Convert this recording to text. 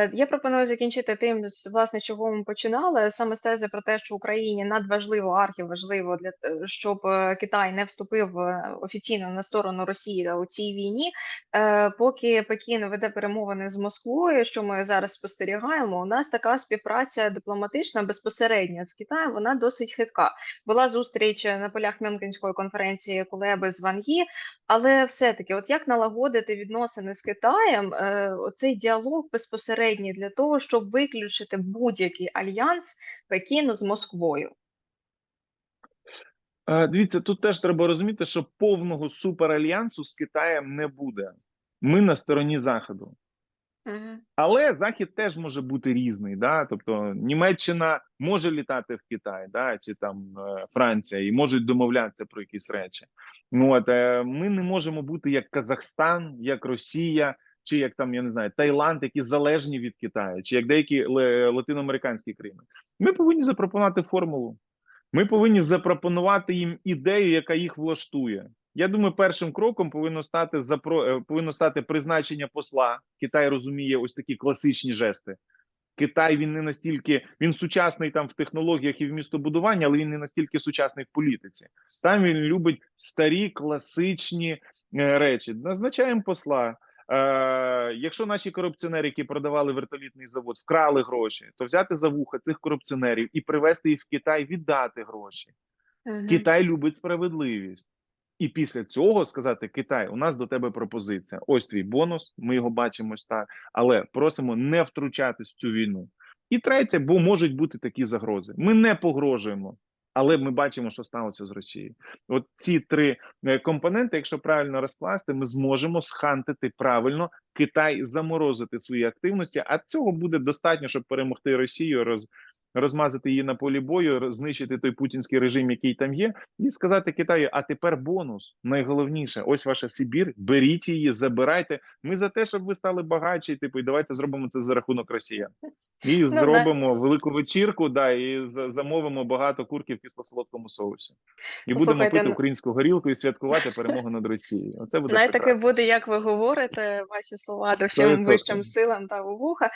Е, Я пропоную закінчити тим, власне, чого ми починали. Саме з тези про те, що Україні надважливо, архіважливо для т- щоб е, Китай не вступив е, офіційно на сторону Росії у цій війні. Е, Поки Пекін веде перемовини з Москвою, що ми зараз спостерігаємо, у нас така співпраця дипломатична безпосередня з Китаєм. Вона досить хитка. Була зустріч е, на полях Мюнхенської конференції Кулеби з Ван Гі, але все-таки, от як налагодити відносини з Китаєм, е, оцей діалог безпосередній для того, щоб виключити будь-який альянс Пекіну з Москвою? Е, Дивіться, тут теж треба розуміти, що повного суперальянсу з Китаєм не буде. Ми на стороні Заходу. Але Захід теж може бути різний. Да? Тобто Німеччина може літати в Китай, да? чи там е, Франція, і можуть домовлятися про якісь речі. Ну, От, е, ми не можемо бути як Казахстан, як Росія, чи як там, я не знаю, Таїланд, які залежні від Китаю, чи як деякі латиноамериканські країни. Ми повинні запропонувати формулу. Ми повинні запропонувати їм ідею, яка їх влаштує. Я думаю, першим кроком повинно стати запро... е, повинно стати призначення посла. Китай розуміє ось такі класичні жести. Китай він не настільки він сучасний там в технологіях і в містобудуванні, але він не настільки сучасний в політиці. Там він любить старі класичні е, речі. Назначаємо посла. Е, якщо наші корупціонери, які продавали вертолітний завод, вкрали гроші, то взяти за вуха цих корупціонерів і привезти їх в Китай, віддати гроші. Мгм. Китай любить справедливість. І після цього сказати: Китай, у нас до тебе пропозиція. Ось твій бонус. Ми його бачимо так, але просимо не втручатись в цю війну. І третє, бо можуть бути такі загрози. Ми не погрожуємо, але ми бачимо, що сталося з Росією. От ці три е, компоненти, якщо правильно розкласти, ми зможемо схантити правильно Китай заморозити свої активності. А цього буде достатньо, щоб перемогти Росію, роз, розмазати її на полі бою, знищити той путінський режим, який там є, і сказати Китаю: а тепер бонус. Найголовніше, ось ваша Сибір, беріть її, забирайте. Ми за те, щоб ви стали багатші, типу, і давайте зробимо це за рахунок росіян. І да. зробимо велику вечірку, да, і замовимо багато курків в кисло-солодкому соусі. І будемо пити ну- українську горілку і святкувати перемогу над Росією. Оце буде таке буде, як ви говорите, ваші слова до всім вищим силам та вуха.